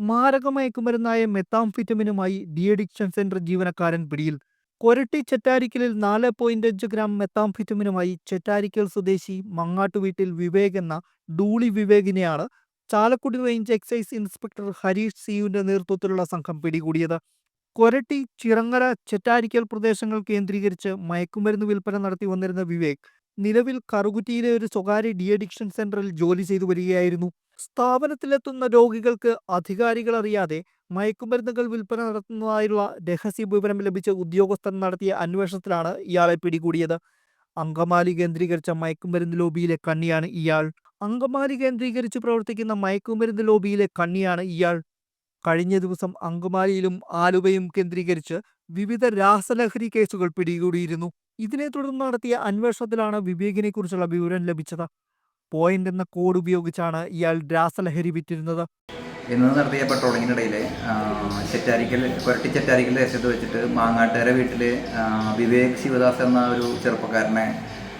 മാരകമയക്കുമരുന്നായ മെത്താംഫിറ്റമിനുമായി de addiction centre ജീവനക്കാരൻ പിടിയിൽ. കൊരട്ടി ചെറ്റാരിക്കലിൽ നാല് പോയിന്റ് അഞ്ച് ഗ്രാം മെത്താംഫിറ്റമിനുമായി ചെറ്റാരിക്കൽ സ്വദേശി മങ്ങാട്ടു വീട്ടിൽ വിവേക് എന്ന ഡൂളി വിവേകിനെയാണ് Chalakudy range excise inspector Harish സിയുവിന്റെ നേതൃത്വത്തിലുള്ള സംഘം പിടികൂടിയത്. കൊരട്ടി ചിറങ്ങര ചെറ്റാരിക്കൽ പ്രദേശങ്ങൾ കേന്ദ്രീകരിച്ച് മയക്കുമരുന്ന് വിൽപ്പന നടത്തി വന്നിരുന്ന വിവേക് നിലവിൽ കറുകുറ്റിയിലെ ഒരു സ്വകാര്യ ഡി അഡിക്ഷൻ സെന്ററിൽ ജോലി ചെയ്തു വരികയായിരുന്നു. സ്ഥാപനത്തിലെത്തുന്ന രോഗികൾക്ക് അധികാരികൾ അറിയാതെ മയക്കുമരുന്നുകൾ വിൽപ്പന നടത്തുന്നതായുള്ള രഹസ്യ വിവരം ലഭിച്ച ഉദ്യോഗസ്ഥർ നടത്തിയ അന്വേഷണത്തിലാണ് ഇയാളെ പിടികൂടിയത്. അങ്കമാലി കേന്ദ്രീകരിച്ച മയക്കുമരുന്ന് ലോബിയിലെ കണ്ണിയാണ് ഇയാൾ. അങ്കമാലി കേന്ദ്രീകരിച്ച് പ്രവർത്തിക്കുന്ന മയക്കുമരുന്ന് ലോബിയിലെ കണ്ണിയാണ് ഇയാൾ. കഴിഞ്ഞ ദിവസം അങ്കമാലിയിലും ആലുവയും കേന്ദ്രീകരിച്ച് വിവിധ രാസലഹരി കേസുകൾ പിടികൂടിയിരുന്നു. ഇതിനെ തുടർന്ന് നടത്തിയ അന്വേഷണത്തിലാണ് വിവേകിനെ കുറിച്ചുള്ള വിവരം ലഭിച്ചത്. പോയിന്റ് എന്ന കോഡ് ഉപയോഗിച്ചാണ് ഇയാൾ രാസലഹരി വിറ്റിരുന്നത്. ഇന്ന് നടത്തിയ പട്രോളിങ്ങിനിടയിൽ ചെറ്റാരിക്കൽ പുരട്ടി ചെറ്റാരിക്കൽ ദേശത്ത് വെച്ചിട്ട് മാങ്ങാട്ടുകര വീട്ടിൽ വിവേക് ശിവദാസ് എന്ന ഒരു ചെറുപ്പക്കാരനെ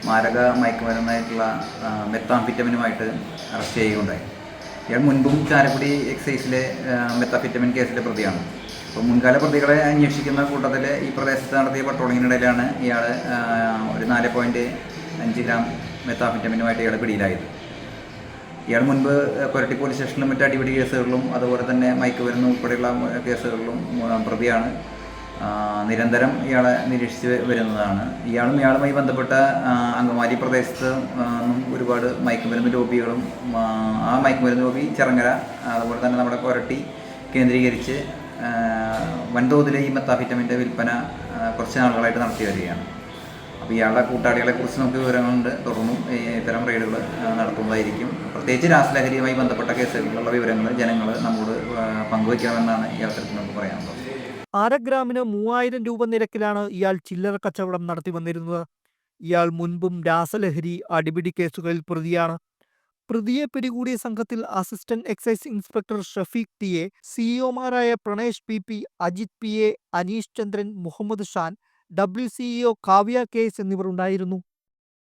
മാരക മയക്കുമരുന്നായിട്ടുള്ള മെത്താംഫിറ്റമിനുമായിട്ട് അറസ്റ്റ് ചെയ്യുകയുണ്ടായി. ഇയാൾ മുൻപും ചാലക്കുടി എക്സൈസിലെ മെത്താഫിറ്റമിൻ കേസിലെ പ്രതിയാണ്. അപ്പോൾ മുൻകാല പ്രതികളെ അന്വേഷിക്കുന്ന കൂട്ടത്തിൽ ഈ പ്രദേശത്ത് നടത്തിയ പട്രോളിങ്ങിനിടയിലാണ് ഇയാൾ ഒരു നാല് പോയിന്റ് അഞ്ച് ഗ്രാം മെത്താഫിറ്റമിനുമായിട്ട് ഇയാൾ പിടിയിലായത്. ഇയാൾ മുൻപ് കൊരട്ടി പോലീസ് സ്റ്റേഷനിലും മറ്റ് അടിപിടി കേസുകളിലും അതുപോലെ തന്നെ മയക്കുമരുന്ന് ഉൾപ്പെടെയുള്ള കേസുകളിലും പ്രതിയാണ്. നിരന്തരം ഇയാളെ നിരീക്ഷിച്ച് വരുന്നതാണ്. ഇയാളും ഇയാളുമായി ബന്ധപ്പെട്ട അങ്കമാലി പ്രദേശത്ത് ഒരുപാട് മയക്കുമരുന്ന് ലോബികളും ആ മയക്കുമരുന്ന് ലോബി ചിറങ്ങര അതുപോലെ തന്നെ നമ്മുടെ കൊരട്ടി കേന്ദ്രീകരിച്ച് വൻതോതിൽ ഈ മെത്താഫിറ്റമിന്റെ വിൽപ്പന കുറച്ച് നാളുകളായിട്ട് നടത്തി വരികയാണ്. അപ്പോൾ ഇയാളുടെ കൂട്ടാളികളെ കുറിച്ച് നമുക്ക് വിവരങ്ങളുണ്ട്. തുടർന്നും ഇത്തരം റെയ്ഡുകൾ നടത്തുന്നതായിരിക്കും. പ്രത്യേകിച്ച് രാസലഹരിയുമായി ബന്ധപ്പെട്ട കേസുകളിലുള്ള വിവരങ്ങൾ ജനങ്ങൾ നമ്മോട് പങ്കുവയ്ക്കണമെന്നാണ് ഈ അവസരത്തിൽ നമുക്ക് പറയാനുള്ളത്. അര ഗ്രാമിന് മൂവായിരം രൂപ നിരക്കിലാണ് ഇയാൾ ചില്ലറ കച്ചവടം നടത്തി വന്നിരുന്നത്. ഇയാൾ മുൻപും രാസലഹരി അടിപിടി കേസുകളിൽ പ്രതിയാണ്. പ്രതിയെ പിടികൂടിയ സംഘത്തിൽ assistant excise inspector Shafeeq T A സിഇഒമാരായ Pranesh P P Ajith P A Aneesh Chandran Muhammad Shan W CEO Kavya case എന്നിവർ ഉണ്ടായിരുന്നു.